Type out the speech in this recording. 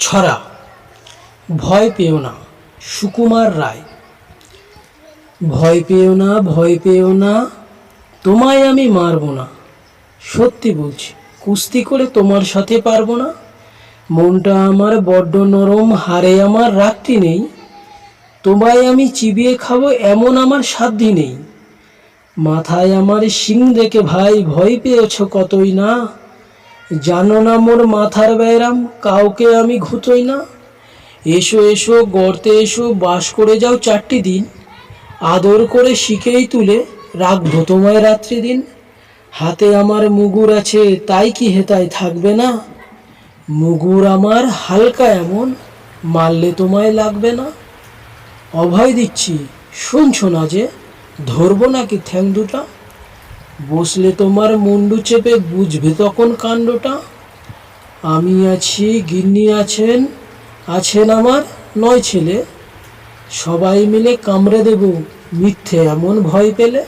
ছড়া, ভয় পেও না, সুকুমার রায়। ভয় পেও না, ভয় পেও না, তোমায় আমি মারবো না। সত্যি বলছি, কুস্তি করে তোমার সাথে পারব না। মনটা আমার বড্ড নরম হারে আমার রাগটি নেই। তোমায় আমি চিবিয়ে খাব এমন আমার সাধ্যি নেই। মাথায় আমার শিং দেখে ভাই, ভয় পেয়েছ কতই না? জানো না মোর মাথার ব্যায়াম কাউকে আমি ঘুতোই না। এসো এসো, গর্তে এসো, বাস করে যাও চারটি দিন। আদর করে শিখেই তুলে রাখব তোমায় রাত্রি দিন। হাতে আমার মুগুর আছে, তাই কি হেতায় থাকবে না? মুগুর আমার হালকা এমন, মারলে তোমায় লাগবে না। অভয় দিচ্ছি, শুনছো না যে, ধরবো নাকি ঠ্যাং দুটা? বসলে তোমার মুন্ডু চেপে বুঝবে তখন কাণ্ডটা। আমি আছি, গিন্নি আছেন আছেন আমার নয় ছেলে। সবাই মিলে কামড়ে দেব মিথ্যে এমন ভয় পেলে।